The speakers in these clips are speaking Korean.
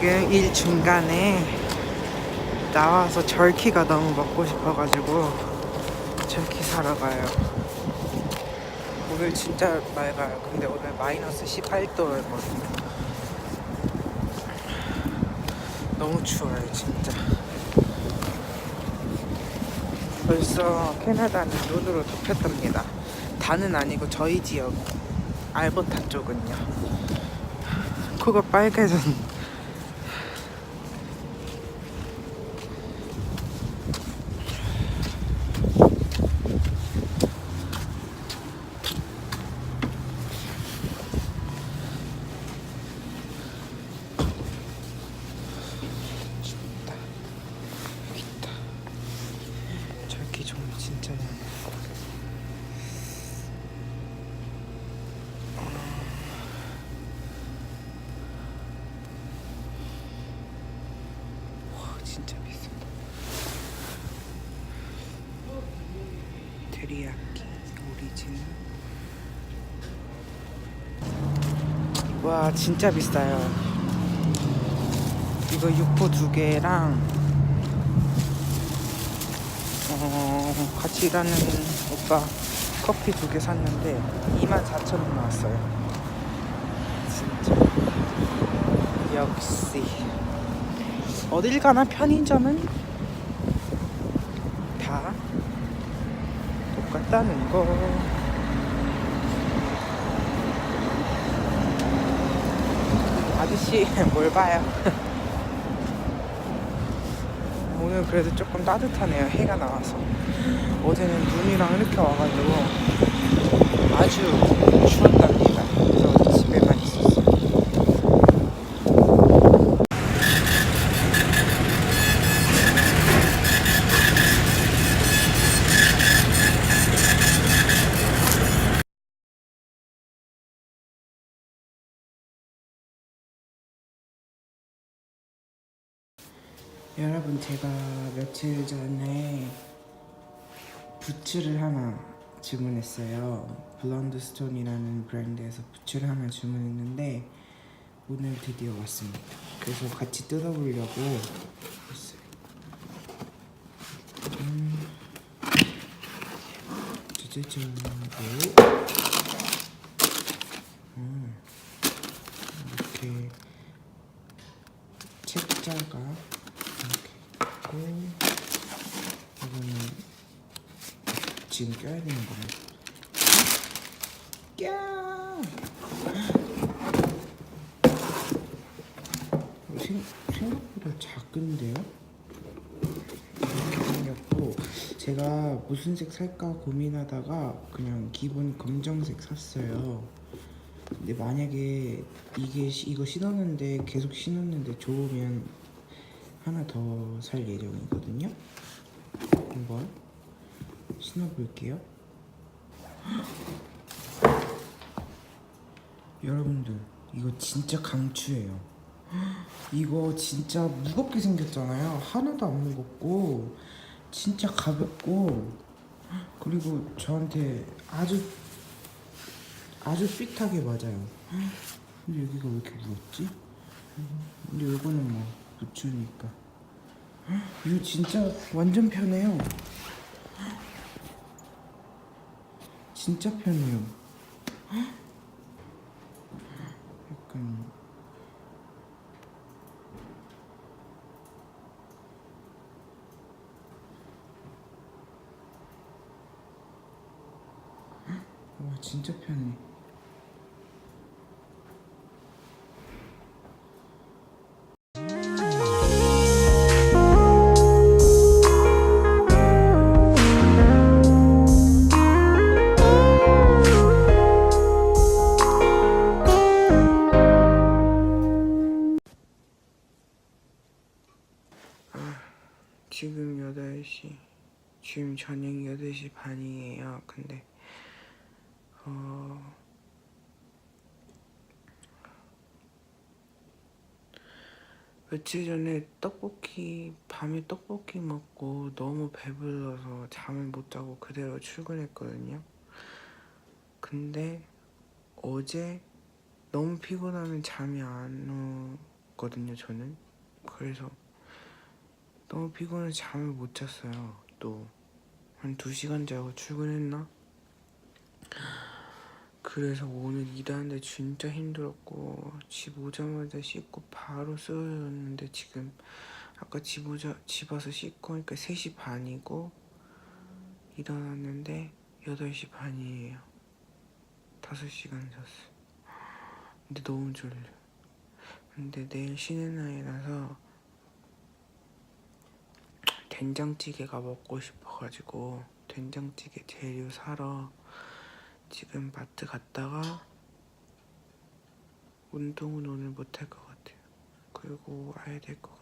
지금 일 중간에 나와서 절키가 너무 먹고 싶어가지고 절키 사러 가요. 오늘 진짜 맑아요. 근데 오늘 마이너스 18도였거든요. 너무 추워요, 진짜. 벌써 캐나다는 눈으로 덮였답니다. 다는 아니고 저희 지역 알버타 쪽은요. 코가 빨개졌. 춥다. 여기 있다. 저기 종이 진짜 많아. 와 진짜 비싸다. 테리야끼 오리지널. 와 진짜 비싸요. 이거 육포 두 개랑 어, 같이 일하는 오빠 커피 두 개 샀는데 24,000원 나왔어요. 진짜 역시 어딜 가나 편의점은 다 똑같다는 거. 아저씨 뭘 봐요? 오늘 그래도 조금 따뜻하네요. 해가 나와서. 어제는 눈이랑 이렇게 와가지고 아주 추웠답니다. 여러분 제가 며칠 전에 부츠를 하나 주문했어요. 블론드 스톤이라는 브랜드에서 부츠를 하나 주문했는데 오늘 드디어 왔습니다. 그래서 같이 뜯어보려고 했어요. 음, 짜자잔. 오. 음, 이렇게 책자가 있고 이거는 지금 껴야 되는 거네. 껴! 어, 생, 생각보다 작은데요? 생겼고 제가 무슨 색 살까 고민하다가 그냥 기본 검정색 샀어요. 근데 만약에 이게 시- 이거 신었는데 계속 신었는데 좋으면 하나 더 살 예정이거든요. 한번 신어볼게요. 여러분들 이거 진짜 강추예요. 이거 진짜 무겁게 생겼잖아요. 하나도 안 무겁고 진짜 가볍고 그리고 저한테 아주 아주 핏하게 맞아요. 근데 여기가 왜 이렇게 무겁지? 근데 이거는 뭐 부츠니까. 이거 진짜 완전 편해요. 진짜 편해요. 저녁 8시 반이에요. 근데 어 며칠 전에 떡볶이 밤에 떡볶이 먹고 너무 배불러서 잠을 못 자고 그대로 출근했거든요. 근데 어제 너무 피곤하면 잠이 안 잤거든요 저는. 그래서 너무 피곤해 잠을 못 잤어요 또 한 두시간 자고 출근했나? 그래서 오늘 일하는데 진짜 힘들었고 집 오자마자 씻고 바로 쓰러졌는데 지금 아까 집 오자 집 와서 씻고 오니까 3시 반이고 일어났는데 8시 반이에요. 5시간 잤어요. 근데 너무 졸려 근데 내일 쉬는 날이라서 된장찌개가 먹고 싶어가지고 된장찌개 재료 사러 지금 마트 갔다가 운동은 오늘 못할 것 같아요. 그리고 와야 될 것 같아요.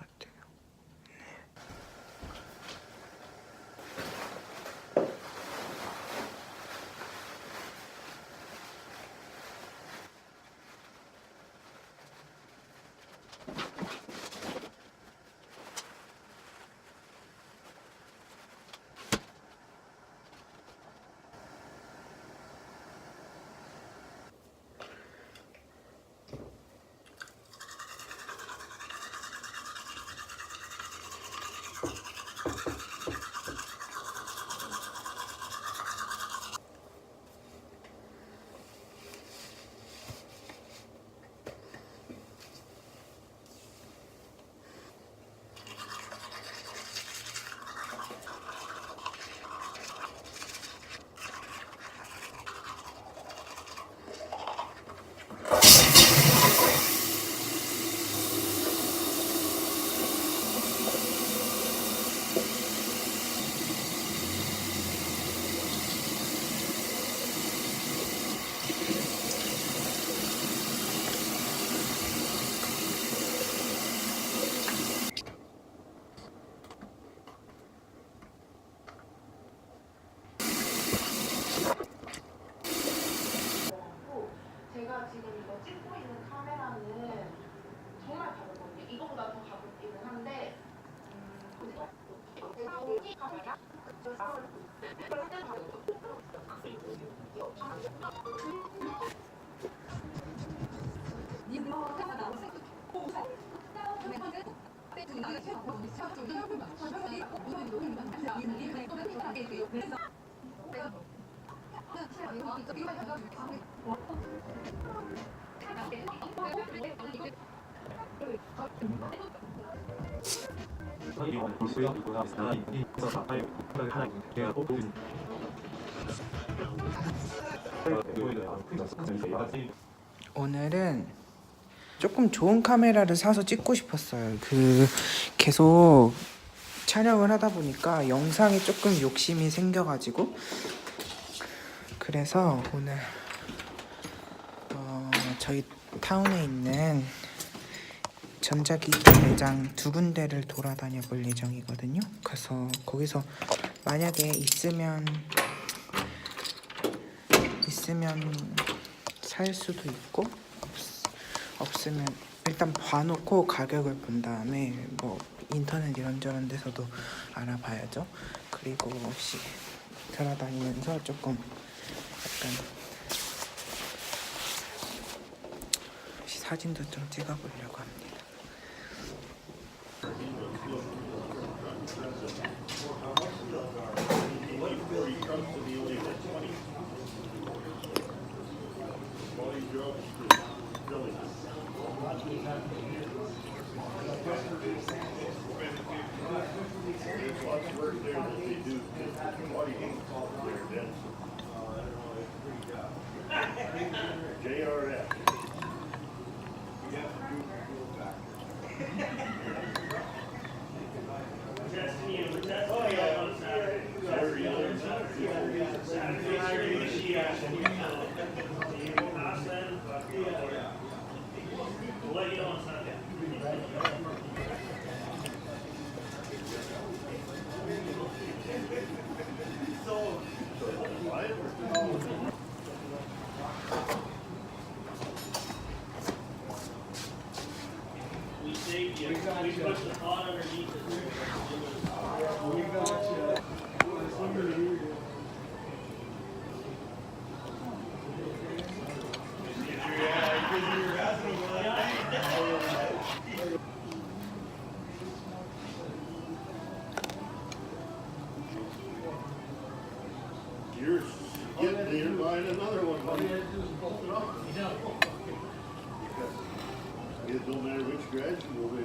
이용할 수 있고요. 나이 있어서 하나 계약 뽑고 있습니다. 오늘은 조금 좋은 카메라를 사서 찍고 싶었어요. 그 계속 촬영을 하다 보니까 영상에 조금 욕심이 생겨가지고 그래서 오늘 어, 저희 타운에 있는 전자기기 매장 두 군데를 돌아다녀 볼 예정이거든요. 그래서 거기서 만약에 있으면 있으면 살 수도 있고 없, 없으면 일단 봐놓고 가격을 본 다음에 뭐 인터넷 이런저런 데서도 알아봐야죠. 그리고 혹시 돌아다니면서 조금 약간 사진도 좀 찍어보려고 합니다. JRF. Don't matter which graduate will be.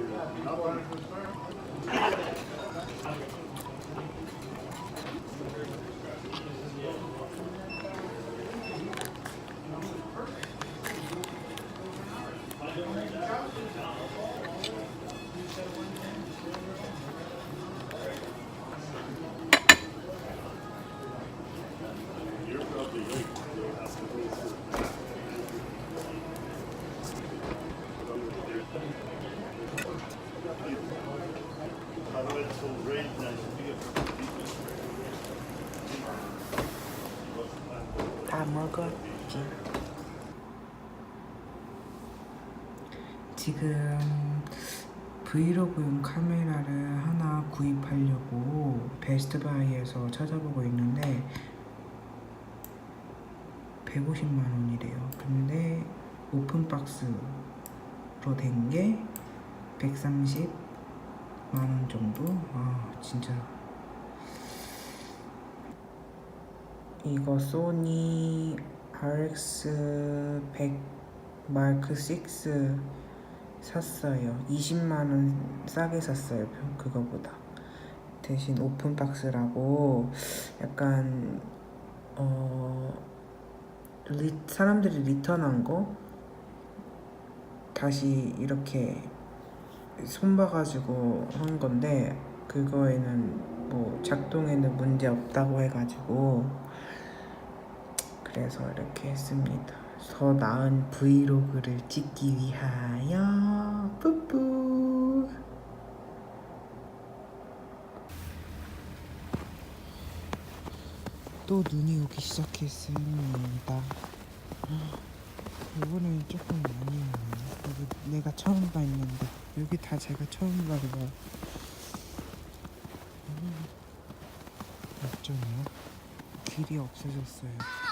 먹었지. 지금 브이로그용 카메라를 하나 구입하려고 베스트바이에서 찾아보고 있는데 150만 원이래요. 근데 오픈박스로 된 게 130만 원 정도? 아 진짜 이거 소니 RX100 마크 6 샀어요. 20만 원 싸게 샀어요. 그거보다. 대신 오픈 박스라고 약간 어 리, 사람들이 리턴한 거 다시 이렇게 손봐가지고 한 건데 그거에는 뭐 작동에는 문제 없다고 해가지고 그래서 이렇게 했습니다. 더 나은 브이로그를 찍기 위하여 뿌뿌 또 눈이 오기 시작했습니다. 이번엔 조금 많이 오네. 여기 내가 처음 봤는데 여기 다 제가 처음 음, 어쩌냐? 길이 없어졌어요.